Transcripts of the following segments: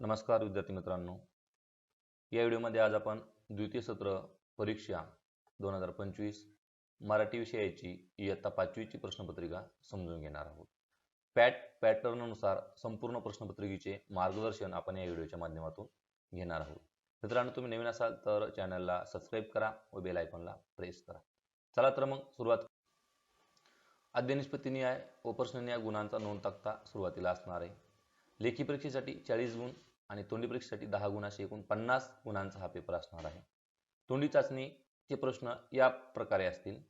नमस्कार विद्यार्थी मित्रांनो. या व्हिडिओमध्ये आज आपण द्वितीय सत्र परीक्षा दोन हजार पंचवीस मराठी विषयाची इयत्ता पाचवीची प्रश्नपत्रिका समजून घेणार आहोत. पॅट पॅटर्ननुसार संपूर्ण प्रश्नपत्रिकेचे मार्गदर्शन आपण या व्हिडिओच्या माध्यमातून घेणार आहोत. मित्रांनो तुम्ही नवीन असाल तर चॅनलला सबस्क्राईब करा व बेल आयकॉनला प्रेस करा. चला तर मग सुरुवात आद्य निष्पत्ती न्याय व प्रश्नन्याय गुणांचा नोंद तक्ता सुरुवातीला असणार आहे. लेखी परीक्षेसाठी चाळीस गुण आणि तोंडी परीक्षेसाठी दहा गुण असे एकूण पन्नास गुणांचा हा पेपर असणार आहे. तोंडी चाचणीचे प्रश्न या प्रकारे असतील.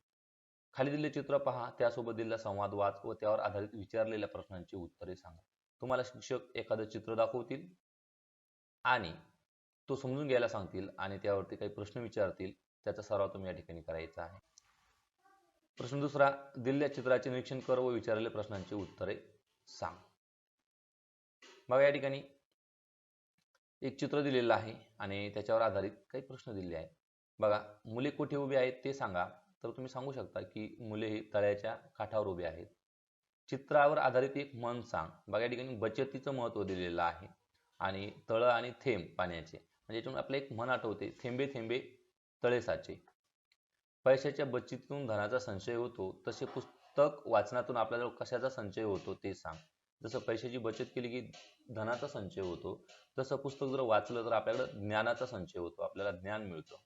खाली दिलेले चित्र पहा त्यासोबत दिलेला संवाद वाच व त्यावर आधारित विचारलेल्या प्रश्नांची उत्तरे सांगा. तुम्हाला शिक्षक एखादं चित्र दाखवतील आणि तो समजून घ्यायला सांगतील आणि त्यावरती काही प्रश्न विचारतील त्याचा सराव तुम्ही या ठिकाणी करायचा आहे. प्रश्न दुसरा दिलेल्या चित्राचे निरीक्षण कर व विचारलेल्या प्रश्नांची उत्तरे सांग. बघा या ठिकाणी एक चित्र दिलेलं आहे आणि त्याच्यावर आधारित काही प्रश्न दिलेले आहेत. बघा मुले कुठे उभी आहेत ते सांगा. तर तुम्ही सांगू शकता की मुले ही तळ्याच्या काठावर उभे आहेत. चित्रावर आधारित एक मन सांग. बघा या ठिकाणी बचतीचं महत्त्व दिलेलं आहे आणि तळ आणि थेंब पाण्याचे. म्हणजे याच्यातून आपलं एक मन आठवते थेंबे थेंबे तळे साचे पैशाच्या बचतीतून धनाचा संचय होतो. तसे पुस्तक वाचनातून आपल्याला कशाचा संचय होतो ते सांग. जसं पैशाची बचत केली की धनाचा संचय होतो तसं पुस्तक जर वाचलं तर आपल्याकडे ज्ञानाचा संचय होतो आपल्याला ज्ञान मिळतं.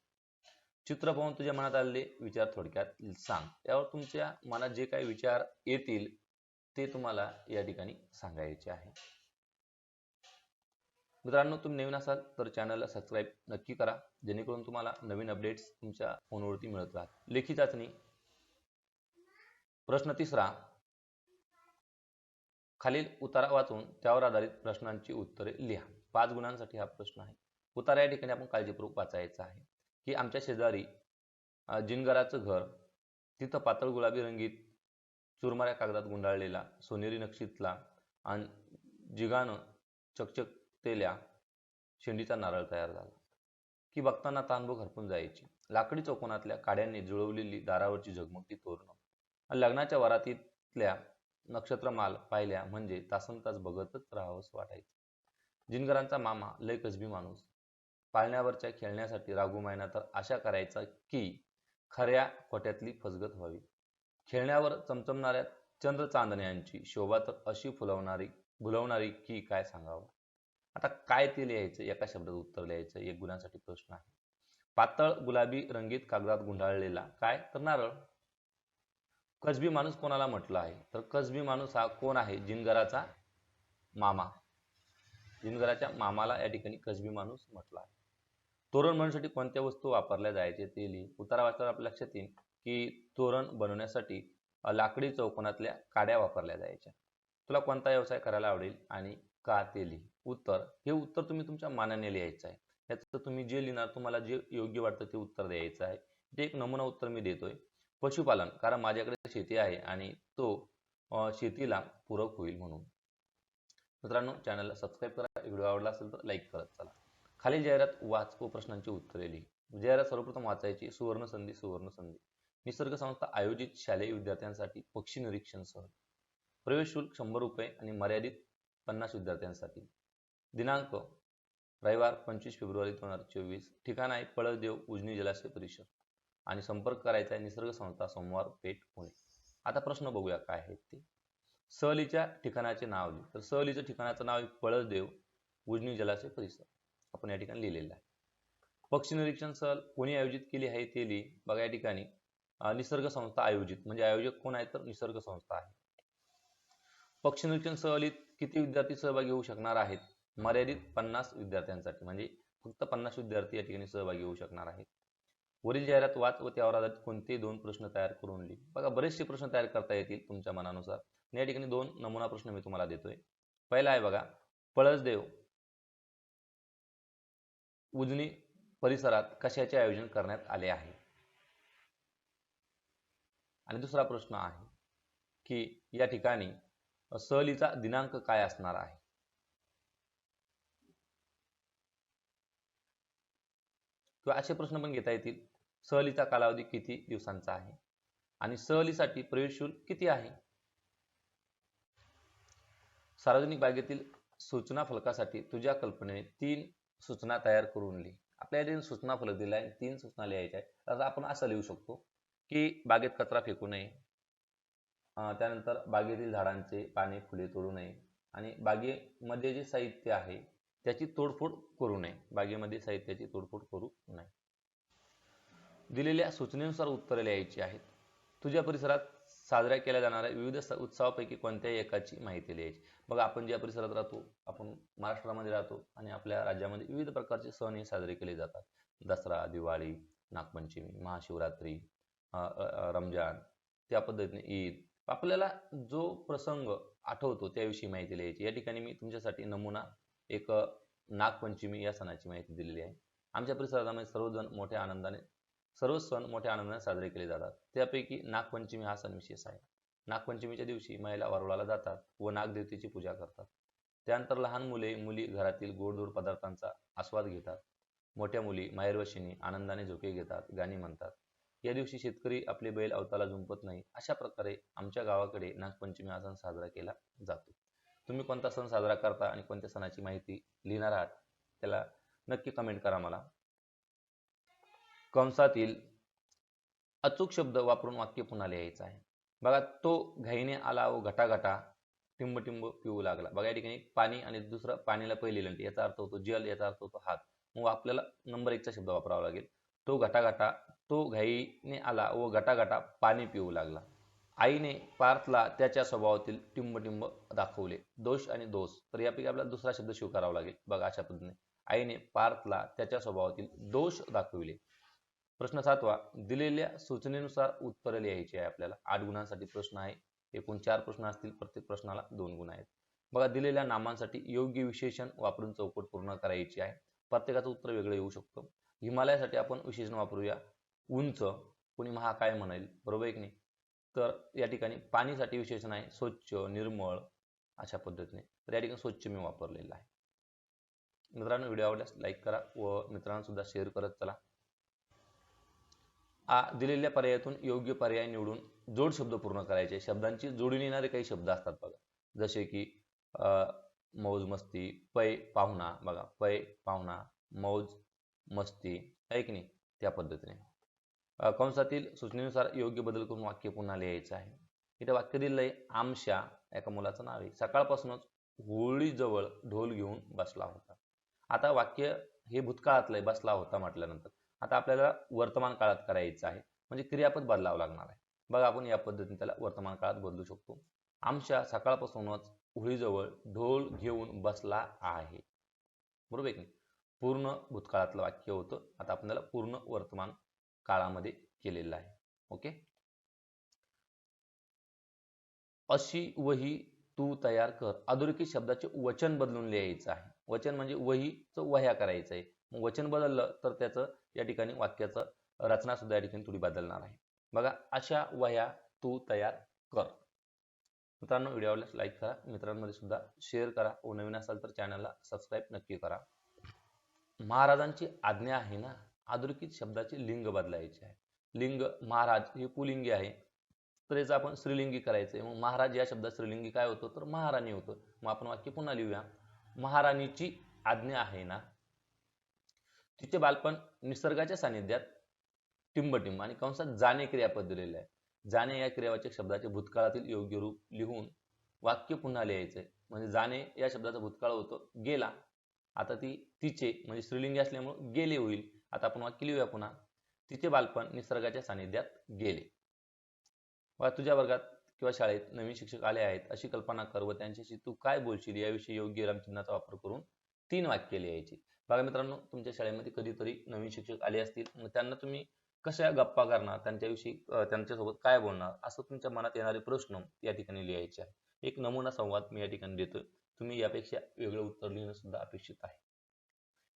चित्र पाहून तुझ्या मनात आलेले विचार थोडक्यात सांग. त्यावर तुमच्या मनात जे काही विचार येतील ते तुम्हाला या ठिकाणी सांगायचे आहे. मित्रांनो तुम्ही नवीन असाल तर चॅनलला सबस्क्राईब नक्की करा जेणेकरून तुम्हाला नवीन अपडेट्स तुमच्या फोनवरती मिळत राहतात लेखी चाचणी. प्रश्न तिसरा खालील उतारा वाचून त्यावर आधारित प्रश्नांची उत्तरे लिहा. पाच गुणांसाठी हा प्रश्न आहे. उतारा या ठिकाणी आपण काळजीपूर्वक वाचायचा आहे की आमच्या शेजारी जिनगराचं घर तिथं पातळ गुलाबी रंगीत चुरमाऱ्या कागदात गुंडाळलेला सोनेरी नक्षीतला आणि जिगानं चकचकतेल्या शेंडीचा नारळ तयार झाला. की बघताना तानभोग हरपून जायची. लाकडी चौकोनातल्या काड्यांनी जुळवलेली दारावरची झगमगती तोरणं. लग्नाच्या वरातीतल्या नक्षत्रमाल पाहिल्या म्हणजे तासन तास बघतच राहावंस वाटायचं. जिनगरांचा मामा लय कसबी माणूस. पाळण्यावरच्या खेळण्यासाठी रागू मायना तर आशा करायचा की खऱ्या खोट्यातली फसगत व्हावी. खेळण्यावर चमचमणाऱ्या चंद्र चांदण्यांची शोभा तर अशी फुलवणारी भुलवणारी की काय सांगावं? आता काय ते लिहायचं? एका शब्दात उत्तर लिहायचं? एक गुणांसाठी प्रश्न आहे. पातळ गुलाबी रंगीत कागदात गुंडाळलेला काय? तर नारळ. कसबी माणूस कोणाला म्हटलं आहे? तर कसबी माणूस हा कोण आहे? जिनगराचा मामा. जिनगराच्या मामाला या ठिकाणी कसबी माणूस म्हटला आहे. तोरण बनवण्यासाठी कोणत्या वस्तू वापरल्या जायचे ते लिहि. उतारा वाचल्यावर आपल्या लक्षात येईल की तोरण बनवण्यासाठी लाकडी चौकोनातल्या काड्या वापरल्या जायच्या. तुला कोणता व्यवसाय करायला आवडेल आणि का ते लिहि. उत्तर हे उत्तर तुम्ही तुमच्या मानाने लिहायचं आहे. याचं तुम्ही जे लिहिणार तुम्हाला जे योग्य वाटतं ते उत्तर द्यायचं आहे. ते एक नमुना उत्तर मी देतोय पशुपालन कारण माझ्याकडे शेती आहे आणि तो शेतीला पूरक होईल म्हणून. मित्रांनो चॅनलला सबस्क्राईब करा. व्हिडिओ आवडला असेल तर लाईक करत चला. खालील जाहिरात वाच व प्रश्नांची उत्तरे लिही. जाहिरात सर्वप्रथम वाचायची. सुवर्ण संधी सुवर्ण संधी. निसर्ग संस्था आयोजित शालेय विद्यार्थ्यांसाठी पक्षी निरीक्षण सहल. प्रवेश शुल्क शंभर रुपये आणि मर्यादित पन्नास विद्यार्थ्यांसाठी. दिनांक रविवार पंचवीस फेब्रुवारी दोन हजार चोवीस. ठिकाण आहे पळदेव उजनी जलाशय परिषद. आणि संपर्क करायचा आहे निसर्ग संस्था सोमवार पेठ पुणे. आता प्रश्न बघूया काय आहेत ते. सहलीच्या ठिकाणाचे नाव लिहि. तर सहलीच्या ठिकाणाचं नाव आहे पळसदेव उजनी जलाशय परिसर. आपण या ठिकाणी लिहिलेलं आहे. पक्षी निरीक्षण सहल कोणी आयोजित केली आहे ते लिहि. बघा या ठिकाणी निसर्ग संस्था आयोजित. म्हणजे आयोजक कोण आहे तर निसर्ग संस्था आहे. पक्षी निरीक्षण सहलीत किती विद्यार्थी सहभागी होऊ शकणार आहेत? मर्यादित पन्नास विद्यार्थ्यांसाठी. म्हणजे फक्त पन्नास विद्यार्थी या ठिकाणी सहभागी होऊ शकणार आहेत. वरील जाहिरात वाच व त्यावर आधारित कोणते दोन प्रश्न तयार करून लिहि. बघा बरेचसे प्रश्न तयार करता येतील तुमच्या मनानुसार. या ठिकाणी दोन नमुना प्रश्न मी तुम्हाला देतोय. पहिला आहे बघा पळसदेव उजनी परिसरात कशाचे आयोजन करण्यात आले आहे? आणि दुसरा प्रश्न आहे की या ठिकाणी सहलीचा दिनांक काय असणार आहे? किंवा असे प्रश्न पण घेता येतील. सहलीचा कालावधी किती दिवसांचा आहे? आणि सहलीसाठी प्रवेश शुल्क किती आहे? सार्वजनिक बागेतील सूचना फलकासाठी तुझ्या कल्पनेने तीन सूचना तयार करून लिही. आपल्याला तीन सूचना फलक दिला आहे तीन सूचना लिहायच्या आहेत. तर आपण असं लिहू शकतो की बागेत कचरा फेकू नये त्यानंतर बागेतील झाडांचे पाने फुले तोडू नये आणि बागेमध्ये जे साहित्य आहे त्याची तोडफोड करू नये. बागेमध्ये साहित्याची तोडफोड करू नये. दिलेल्या सूचनेनुसार उत्तरे लिहायची आहेत. तुझ्या परिसरात साजऱ्या केल्या जाणाऱ्या विविध उत्सवापैकी कोणत्याही एकाची माहिती लिहायची. बघा आपण ज्या परिसरात राहतो आपण महाराष्ट्रामध्ये राहतो आणि आपल्या राज्यामध्ये विविध प्रकारचे सण हे साजरे केले जातात. दसरा दिवाळी नागपंचमी महाशिवरात्री रमजान त्या पद्धतीने ईद. आपल्याला जो प्रसंग आठवतो त्याविषयी माहिती लिहायची. या ठिकाणी मी तुमच्यासाठी नमुना एक नागपंचमी या सणाची माहिती दिलेली आहे. आमच्या परिसरामध्ये सर्वजण मोठ्या आनंदाने सर्व सण मोठ्या आनंदाने साजरे केले जातात. त्यापैकी नागपंचमी हा सण विशेष आहे. नागपंचमीच्या दिवशी महिला वारुळाला जातात व नागदेवतेची पूजा करतात. त्यानंतर लहान मुले मुली घरातील गोडधोड पदार्थांचा आस्वाद घेतात. मोठ्या मुली माहेरवशिनी आनंदाने झोके घेतात गाणी म्हणतात. या दिवशी शेतकरी आपले बैल अवताला झुंपत नाही अशा प्रकारे आमच्या गावाकडे नागपंचमी हा सण साजरा केला जातो. तुम्ही कोणता सण साजरा करता आणि कोणत्या सणाची माहिती लिहिणार आहात त्याला नक्की कमेंट करा मला. कंसातील अचूक शब्द वापरून वाक्य पुन्हा लिहायचं आहे. बघा तो घाईने आला व घटाघटा टिंब टिंब पिऊ लागला. बघा या ठिकाणी पाणी आणि दुसरं पाणीला पहिले लिहिलं याचा अर्थ होतो जल याचा अर्थ होतो हात. मग आपल्याला नंबर एकचा शब्द वापरावा लागेल. तो घटाघटा तो घाईने आला व घटाघटा पाणी पिऊ लागला. आईने पार्थला त्याच्या स्वभावातील टिंब टिंब दाखवले. दोष आणि दोष. तर यापैकी आपल्याला दुसरा शब्द स्वीकारावा लागेल. बघा अशा पद्धतीने. आईने पार्थला त्याच्या स्वभावातील दोष दाखविले. प्रश्न सातवा दिलेल्या सूचनेनुसार उत्तरं लिहायची आहे आपल्याला. आठ गुणांसाठी प्रश्न आहे. एकूण चार प्रश्न असतील प्रत्येक प्रश्नाला दोन गुण आहेत. बघा दिलेल्या नामांसाठी योग्य विशेषण वापरून चौकट पूर्ण करायची आहे. प्रत्येकाचं उत्तर वेगळं येऊ शकतो. हिमालयासाठी आपण विशेषण वापरूया. उंच कोणी महाकाय म्हणेल बरोबर आहे की नाही? तर या ठिकाणी पाणीसाठी विशेषण आहे. स्वच्छ निर्मळ अशा पद्धतीने. तर या ठिकाणी स्वच्छ मी वापरलेलं आहे. मित्रांनो व्हिडिओ आवडल्यास लाईक करा व मित्रांना सुद्धा शेअर करत चला. दिलेल्या पर्यायातून योग्य पर्याय निवडून जोड शब्द पूर्ण करायचे. शब्दांची जोडून येणारे काही शब्द असतात बघा. जसे की मौज मस्ती पै पाहुणा बघा. पै पाहुणा मौज मस्ती आहे की नाही? त्या पद्धतीने. कंसातील सूचनेनुसार योग्य बदल करून वाक्य पुन्हा लिहायचं आहे. इथे वाक्य दिलंय आमशा एका मुलाचं नाव आहे. सकाळपासूनच होळीजवळ ढोल घेऊन बसला होता. आता वाक्य हे भूतकाळातलंय बसला होता म्हटल्यानंतर. आता आपल्याला वर्तमान काळात करायचं आहे. म्हणजे क्रियापद बदलावं लागणार आहे. बघा आपण या पद्धतीने त्याला वर्तमान काळात बदलू शकतो. आमच्या सकाळपासूनच होळीजवळ ढोल घेऊन बसला आहे. बरोबर आहे की पूर्ण भूतकाळातलं वाक्य होतं. आता आपल्याला पूर्ण वर्तमान काळामध्ये केलेलं आहे. ओके? अशी वही तू तयार कर. अधोरेखित शब्दाचे वचन बदलून लिहायचं आहे. वचन म्हणजे वहीचं वह्या करायचं आहे. मग वचन बदललं तर त्याचं या ठिकाणी वाक्याचं रचना सुद्धा या ठिकाणी थोडी बदलणार आहे. बघा अशा वह्या तू तयार कर. मित्रांनो व्हिडिओला लाईक करा. मित्रांमध्ये सुद्धा शेअर करा. व नवीन असाल तर चॅनलला सबस्क्राईब नक्की करा. महाराजांची आज्ञा आहे ना अधोरेखित शब्दाचे लिंग बदलायचे आहे. लिंग महाराज हे पुलिंगी आहे. तर याचं आपण स्त्रीलिंगी करायचं आहे मग महाराज या शब्दात स्त्रीलिंगी काय होतं? तर महाराणी होतं. मग आपण वाक्य पुन्हा लिहूया. महाराणीची आज्ञा आहे ना तिचे बालपण निसर्गाच्या सानिध्यात टिंबटिंब आणि कंसात जाणे क्रियापद दिलेले आहे. जाणे या क्रियावाचक शब्दाचे भूतकाळातील योग्य रूप लिहून वाक्य पुन्हा लिहायचंय म्हणजे जाणे या शब्दाचा भूतकाळ होतो गेला. आता ती तिचे म्हणजे स्त्रीलिंगी असल्यामुळे गेले होईल. आता आपण वाक्य लिहूया पुन्हा. तिचे बालपण निसर्गाच्या सानिध्यात गेले. वा तुझ्या वर्गात किंवा शाळेत नवीन शिक्षक आले आहेत अशी कल्पना कर व त्यांच्याशी तू काय बोलशील याविषयी योग्य रामचिन्हाचा वापर करून तीन वाक्य लिहायची. बघा मित्रांनो तुमच्या शाळेमध्ये कधीतरी नवीन शिक्षक आले असतील मग त्यांना तुम्ही कशा गप्पा करणार त्यांच्याविषयी त्यांच्यासोबत काय बोलणार असं तुमच्या मनात येणारे प्रश्न या ठिकाणी लिहायचे आहे एक नमुना संवाद मी या ठिकाणी देतोय. तुम्ही यापेक्षा वेगळं उत्तर लिहिणं सुद्धा अपेक्षित आहे.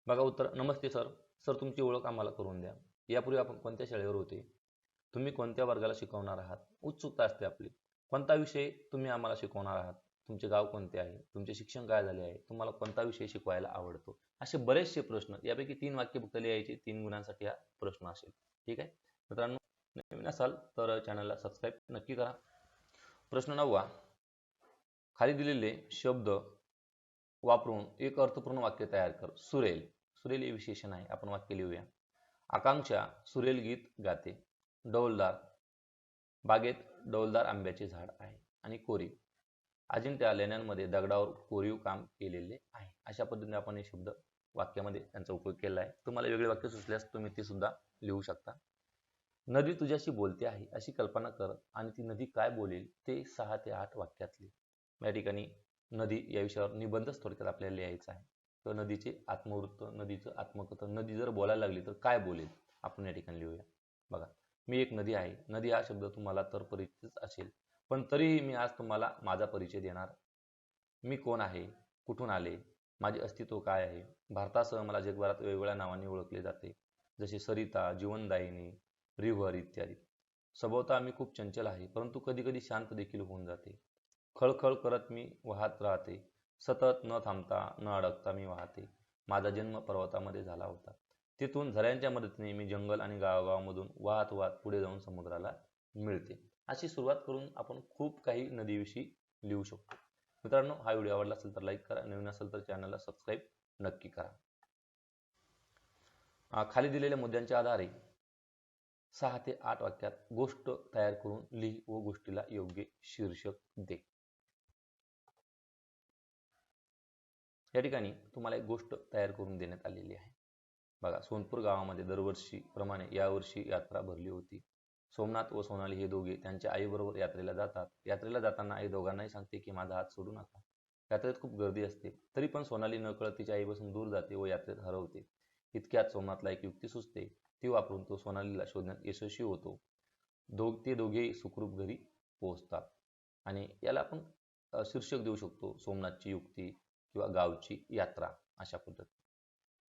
बघा उत्तर नमस्ते सर. सर तुमची ओळख आम्हाला करून द्या. यापूर्वी आपण कोणत्या शाळेवर होते? तुम्ही कोणत्या वर्गाला शिकवणार आहात? उत्सुकता असते आपली. कोणता विषय तुम्ही आम्हाला शिकवणार आहात? तुमचे गाव कोणते आहे? तुमचे शिक्षण काय झाले आहे? तुम्हाला कोणता विषय शिकवायला आवडतो? असे बरेचसे प्रश्न यापैकी तीन वाक्य फक्त लिहायचे तीन गुणांसाठी हा प्रश्न असेल. ठीक आहे? मित्रांनो नवीन असाल तर चॅनलला सबस्क्राईब नक्की करा. प्रश्न नववा. खाली दिलेले शब्द वापरून एक अर्थपूर्ण वाक्य तयार कर. सुरेल. सुरेल हे विशेषण आहे. आपण वाक्य लिहूया. आकांक्षा सुरेल गीत गाते. डौलदार. बागेत डौलदार आंब्याचे झाड आहे. आणि कोरीव अजिंठ्या लेण्यांमध्ये दगडावर कोरीव काम केलेले आहे. अशा पद्धतीने आपण हे शब्द वाक्यामध्ये त्यांचा उपयोग केला आहे. तुम्हाला वेगळे वाक्य सुचल्यास तुम्ही ते सुद्धा लिहू शकता. नदी तुझ्याशी बोलते आहे अशी कल्पना कर आणि ती नदी काय बोलेल ते सहा ते आठ वाक्यातले. या ठिकाणी नदी या विषयावर निबंधच थोडक्यात आपल्याला लिहायचा आहे. तर नदीचे आत्मवृत्त नदीचं आत्मकथन नदी जर बोलायला लागली तर काय बोलेल? आपण या ठिकाणी लिहूया. बघा मी एक नदी आहे. नदी हा शब्द तुम्हाला तर परिचित असेल. पण तरीही मी आज तुम्हाला माझा परिचय देणार. मी कोण आहे? कुठून आले? माझे अस्तित्व काय आहे? भारतासह मला जगभरात वेगवेगळ्या नावांनी ओळखले जाते जसे सरिता जीवनदायिनी रिव्हर इत्यादी. स्वभावता मी खूप चंचल आहे परंतु कधी कधी शांत देखील होऊन जाते. खळखळ करत मी वाहत राहते. सतत न थांबता न अडकता मी वाहते. माझा जन्म पर्वतामध्ये झाला होता. तिथून झऱ्यांच्या मदतीने मी जंगल आणि गावागावामधून वाहत वाहत पुढे जाऊन समुद्राला मिळते. अशी सुरुवात करून आपण खूप काही नदीविषयी लिहू शकतो. मित्रांनो हा व्हिडिओ आवडला असेल तर लाईक करा. नवीन असेल तर चॅनलला सबस्क्राईब नक्की करा. खाली दिलेल्या मुद्द्यांच्या आधारे सहा ते आठ वाक्यात गोष्ट तयार करून लिही व गोष्टीला योग्य शीर्षक दे. या ठिकाणी तुम्हाला एक गोष्ट तयार करून देण्यात आलेली आहे. बघा सोनपूर गावामध्ये दरवर्षी प्रमाणे यावर्षी यात्रा भरली होती. सोमनाथ व सोनाली हे दोघे त्यांच्या आईबरोबर यात्रेला जातात. यात्रेला जाताना आई दोघांनाही सांगते की माझा हात सोडू नका. यात्रेत खूप गर्दी असते. तरी पण सोनाली न कळत तिच्या आईपासून दूर जाते व यात्रेत हरवते. इतक्यात सोमनाथला एक युक्ती सुचते. ती वापरून तो सोनालीला शोधण्यात यशस्वी होतो. दो ते दोघेही सुखरूप घरी पोहोचतात. आणि याला आपण शीर्षक देऊ शकतो सोमनाथची युक्ती किंवा गावची यात्रा अशा पद्धती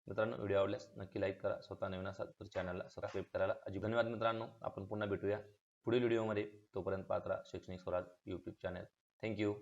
मित्रांनो व्हिडिओ आवडल्यास नक्की लाईक करा स्वतः नवीन असाल तर चॅनलला सबस्क्राईब करायला अजिब धन्यवाद मित्रांनो. आपण पुन्हा भेटूया पुढील व्हिडिओमध्ये. तोपर्यंत पात्रा शैक्षणिक स्वराज यूट्यूब चॅनल थँक्यू